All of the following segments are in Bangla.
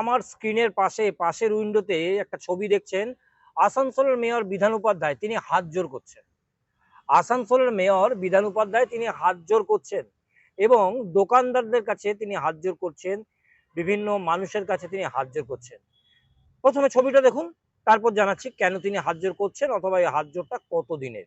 আমার স্ক্রিনের পাশে পাশের উইন্ডোতে একটা ছবি দেখছেন আসানসোলের মেয়র বিধান উপাধ্যায় তিনি হাত জোর করছেন আসানসোলের মেয়র বিধান উপাধ্যায় তিনি হাত জোর করছেন এবং দোকানদারদের কাছে তিনি হাত জোর করছেন বিভিন্ন মানুষের কাছে তিনি হাত জোর করছেন প্রথমে ছবিটা দেখুন তারপর জানাচ্ছি কেন তিনি হাত জোর করছেন অথবা এই হাত জোরটা কত দিনের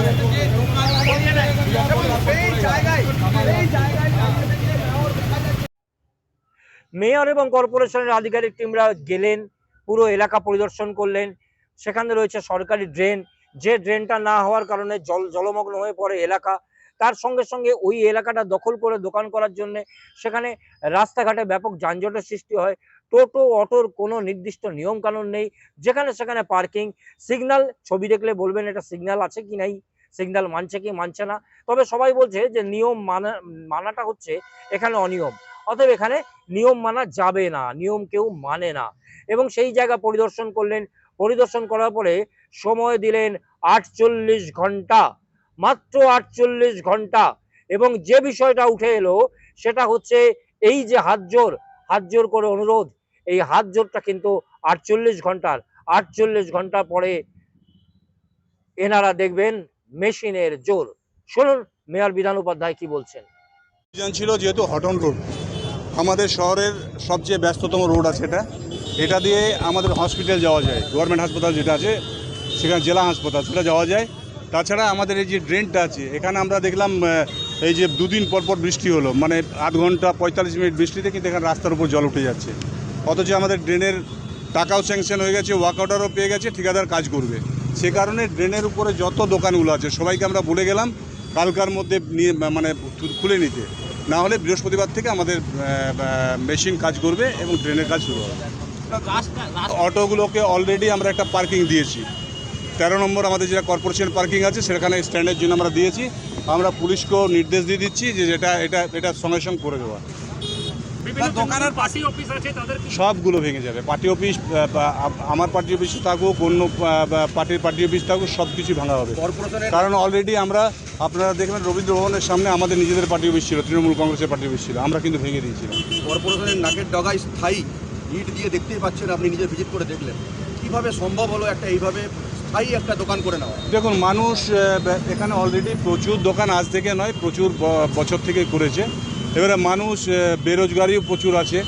মেয়র এবং কর্পোরেশনের আধিকারিক টিমরা গেলেন, পুরো এলাকা পরিদর্শন করলেন। সেখানে রয়েছে সরকারি ড্রেন। যে ড্রেনটা না হওয়ার কারণে জল, জলমগ্ন হয়ে পড়ে এলাকা। তার সঙ্গে সঙ্গে ওই এলাকাটা দখল করে দোকান করার জন্য সেখানে রাস্তাঘাটে ব্যাপক যানজটের সৃষ্টি হয়। টোটো, অটোর কোনো নির্দিষ্ট নিয়ম কানুন নেই। যেখানে সেখানে পার্কিং। সিগন্যাল, ছবি দেখলে বলবেন এটা সিগন্যাল আছে কি নাই? সিগন্যাল মানছে কি, মানছে না। তবে সবাই বলছে যে নিয়ম মানা, মানাটা হচ্ছে এখানে অনিয়ম। অতএব এখানে নিয়ম মানা যাবে না, নিয়ম কেউ মানে না। এবং সেই জায়গা পরিদর্শন করলেন, পরিদর্শন করার পরে সময় দিলেন আটচল্লিশ ঘণ্টা, মাত্র আটচল্লিশ ঘণ্টা। এবং যে বিষয়টা উঠে এলো, সেটা হচ্ছে এই যে হাত জোর হাত জোর করে অনুরোধ, এই হাত জোরটা কিন্তু আটচল্লিশ ঘণ্টার। আটচল্লিশ ঘণ্টা পরে এনারা দেখবেন মেশিনের জোর। শুনুন, মেয়র বিধান উপাধ্যায় কি বলছেন? ছিল যেহেতু হটন রোড আমাদের শহরের সবচেয়ে ব্যস্ততম রোড আছে এটা। এটা দিয়ে আমাদের হসপিটাল যাওয়া যায় গভর্নমেন্ট হাসপাতাল যেটা আছে, সেখানে জেলা হাসপাতাল, সেটা যাওয়া যায়। তাছাড়া আমাদের এই যে ড্রেনটা আছে, এখানে আমরা দেখলাম এই যে দুদিন পর পর বৃষ্টি হলো মানে আধ ঘণ্টা পঁয়তাল্লিশ মিনিট বৃষ্টিতে কিন্তু এখানে রাস্তার উপর জল উঠে যাচ্ছে। অথচ আমাদের ড্রেনের টাকাও স্যাংশন হয়ে গেছে ওয়ার্ক অর্ডারও পেয়ে গেছে, ঠিকাদার কাজ করবে। সে কারণে ড্রেনের উপরে যত দোকানগুলো আছে, সবাইকে আমরা বলে গেলাম, কালকার মধ্যে নিয়ে মানে খুলে নিতে। না হলে বৃহস্পতিবার থেকে আমাদের মেশিন কাজ করবে এবং ড্রেনের কাজ শুরু হবে। অটোগুলোকে অলরেডি আমরা একটা পার্কিং দিয়েছি। তেরো নম্বর আমাদের যেটা কর্পোরেশন পার্কিং আছে সেখানে স্ট্যান্ডের জন্য আমরা দিয়েছি আমরা পুলিশকেও নির্দেশ দিয়ে দিচ্ছি যে যেটা এটা এটা সঙ্গে সঙ্গে করে দেওয়া। দোকানের অফিস আছে তাদের সবগুলো ভেঙে যাবে। পার্টি অফিস আমার পার্টি অফিস থাকুক অন্য পার্টির পার্টি অফিস থাকুক সব কিছু ভাঙা হবে। কারণ অলরেডি আমরা আপনারা দেখবেন রবীন্দ্র ভবনের সামনে আমাদের নিজেদের পার্টি অফিস ছিল তৃণমূল কংগ্রেসের পার্টি অফিস ছিল আমরা কিন্তু ভেঙে দিয়েছিলাম। কর্পোরেশনের নাকের ডগায় স্থায়ী ইট দিয়ে দেখতেই পাচ্ছেন আপনি নিজে ভিজিট করে দেখলেন। কীভাবে সম্ভব হলো একটা এইভাবে স্থায়ী একটা দোকান করে নেওয়া? দেখুন মানুষ এখানে অলরেডি প্রচুর দোকান আজ থেকে নয় প্রচুর বছর থেকে করেছে। এবারে মানুষ বেরোজগারিও প্রচুর আছে।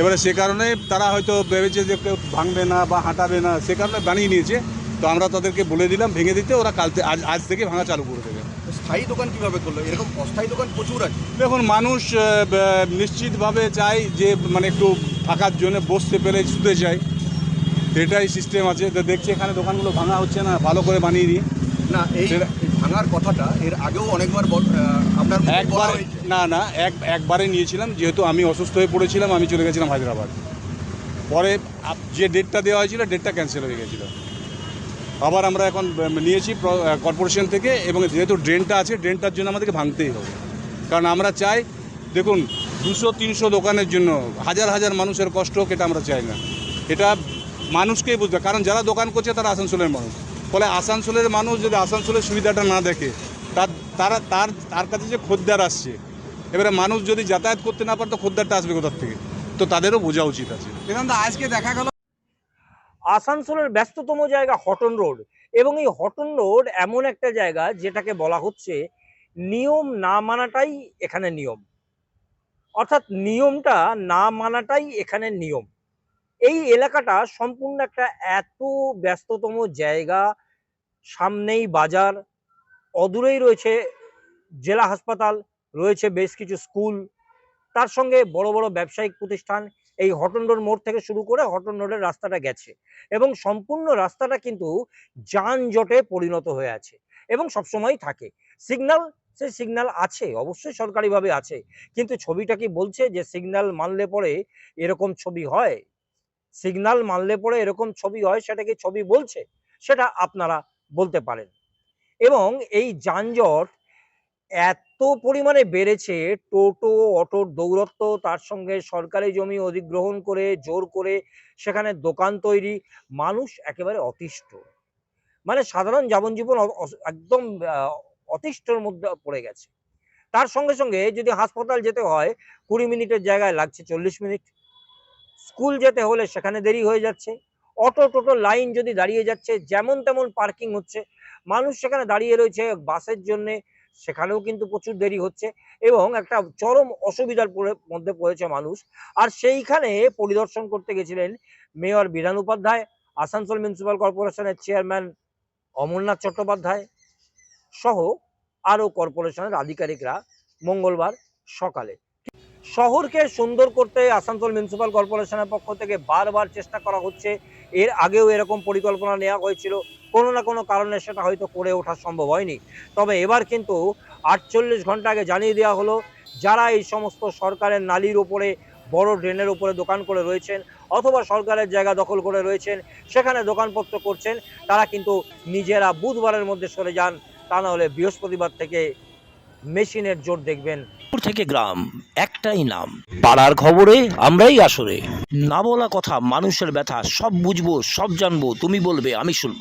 এবারে সে কারণে তারা হয়তো ভেবেছে যে কেউ ভাঙবে না বা হাঁটাবে না সে কারণে বানিয়ে নিয়েছে। তো আমরা তাদেরকে বলে দিলাম ভেঙে দিতে ওরা কাল আজ আজ থেকে ভাঙা চালু করে দেবে। স্থায়ী দোকান কীভাবে করল? এরকম অস্থায়ী দোকান প্রচুর আছে। দেখুন মানুষ নিশ্চিতভাবে চায় যে মানে একটু থাকার জন্য বসতে পেরে শুতে চায়। এটাই সিস্টেম আছে। তো দেখছি এখানে দোকানগুলো ভাঙা হচ্ছে না ভালো করে বানিয়ে দিই না এই ভাঙার কথাটা এর আগেও অনেকবার আপনার একবার না না এক একবারে নিয়েছিলাম যেহেতু আমি অসুস্থ হয়ে পড়েছিলাম আমি চলে গেছিলাম হায়দ্রাবাদ। পরে যে ডেটটা দেওয়া হয়েছিল ডেটটা ক্যান্সেল হয়ে গেছিল। আবার আমরা এখন নিয়েছি কর্পোরেশন থেকে এবং যেহেতু ড্রেনটা আছে ড্রেনটার জন্য আমাদেরকে ভাঙতেই হবে। কারণ আমরা চাই দেখুন দুশো তিনশো দোকানের জন্য হাজার হাজার মানুষের কষ্ট হোক এটা আমরা চাই না। এটা মানুষকেই বুঝতে কারণ যারা দোকান করছে তারা আসানসোলের মানুষ। ফলে আসানসোলের মানুষ যদি আসানসোলের সুবিধাটা না দেখে তার তারা তার তার কাছে যে খদ্দের আসছে এবারে মানুষ যদি যাতায়াত করতে না পারে তো খদ্দারটা আসবে কোথার থেকে? তো তাদেরও বোঝা উচিত আছে। আজকে দেখা গেল আসানসোলের ব্যস্ততম জায়গা হটন রোড এবং এই হটন রোড এমন একটা জায়গা যেটাকে বলা হচ্ছে নিয়ম না মানাটাই এখানে নিয়ম। অর্থাৎ নিয়মটা না মানাটাই এখানে নিয়ম। এই এলাকাটা সম্পূর্ণ একটা এত ব্যস্ততম জায়গা, সামনেই বাজার, অদূরেই রয়েছে জেলা হাসপাতাল, রয়েছে বেশ কিছু স্কুল, তার সঙ্গে বড় বড় ব্যবসায়িক প্রতিষ্ঠান, এই হটন রোড মোড় থেকে শুরু করে হটন রোডের রাস্তাটা গেছে এবং সম্পূর্ণ রাস্তাটা কিন্তু যানজটে পরিণত হয়ে আছে এবং সবসময় থাকে। সিগন্যাল, সেই সিগন্যাল আছে, অবশ্যই সরকারিভাবে আছে, কিন্তু ছবিটা কি বলছে যে সিগন্যাল মানলে পরে এরকম ছবি হয়? সিগন্যাল মানলে পরে এরকম ছবি হয় সেটা কি ছবি বলছে, সেটা আপনারা বলতে পারেন। এবং এই যানজট এত পরিমাণে বেড়েছে, টোটো অটোর দৌরত্ব, তার সঙ্গে সরকারি জমি অধিগ্রহণ করে, জোর করে সেখানে দোকান তৈরি, মানুষ একেবারে অতিষ্ঠ। মানে সাধারণ জীবন অ- অ- একদম অতিষ্ঠর মধ্যে পড়ে গেছে। তার সঙ্গে সঙ্গে যদি হাসপাতাল যেতে হয়, কুড়ি মিনিটের জায়গায় লাগছে চল্লিশ মিনিট। স্কুল যেতে হলে সেখানে দেরি হয়ে যাচ্ছে। অটো টোটো লাইন যদি দাঁড়িয়ে যাচ্ছে, যেমন তেমন পার্কিং হচ্ছে। মানুষ সেখানে দাঁড়িয়ে রয়েছে বাসের জন্য, সেখানেও কিন্তু প্রচুর দেরি হচ্ছে এবং একটা চরম অসুবিধার মধ্যে পড়েছে মানুষ। আর সেইখানে পরিদর্শন করতে গেছিলেন মেয়র বিধান উপাধ্যায়, আসানসোল মিউনিসিপ্যাল কর্পোরেশনের চেয়ারম্যান অমরনাথ চট্টোপাধ্যায় সহ আরও কর্পোরেশনের আধিকারিকরা মঙ্গলবার সকালে শহরকে সুন্দর করতে আসানসোল মিউনিসিপ্যাল কর্পোরেশনের পক্ষ থেকে বারবার চেষ্টা করা হচ্ছে। এর আগেও এরকম পরিকল্পনা নেওয়া হয়েছিল। কোনো না কোনো কারণে সেটা হয়তো করে ওঠা সম্ভব হয়নি। তবে এবার কিন্তু আটচল্লিশ ঘণ্টা আগে জানিয়ে দেওয়া হলো, যারা এই সমস্ত সরকারের নালির ওপরে, বড় ড্রেনের উপরে দোকান করে রয়েছেন অথবা সরকারের জায়গা দখল করে রয়েছেন, সেখানে দোকানপত্র করছেন, তারা কিন্তু নিজেরা বুধবারের মধ্যে সরে যান। তা না হলে বৃহস্পতিবার থেকে মেশিনের জোর দেখবেন। থেকে গ্রাম। একটাই নাম। পাড়ার খবরে আমরাই আসরে। না বলা কথা মানুষের ব্যথা সব বুঝব সব জানব তুমি বলবে আমি শুনব।